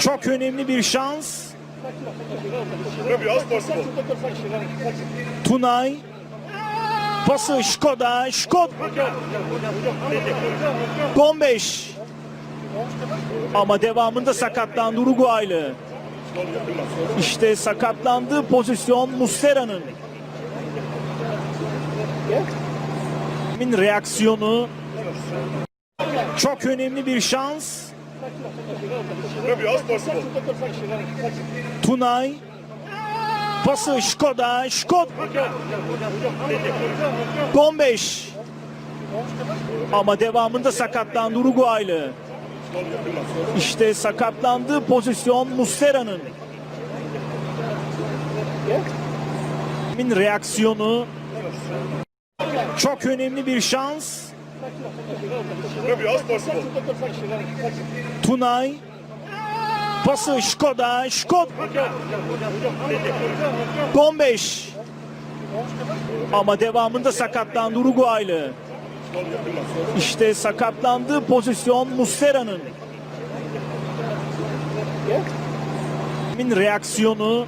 Çok önemli bir şans. Tunay. Pası Şkoda. Şkod. 15. Ama devamında sakatlandı Uruguaylı. İşte sakatlandığı pozisyon Mustera'nın. Min reaksiyonu çok önemli bir şans. Tunay pası Şkoda Şkod 15 ama devamında sakatlandı Uruguaylı. İşte sakatlandığı pozisyon Mustera'nın. Min reaksiyonu çok önemli bir şans. Tunay pası Şkoda Şkod 15 ama devamında sakatlandı Uruguaylı. İşte sakatlandığı pozisyon Mustera'nın. Min reaksiyonu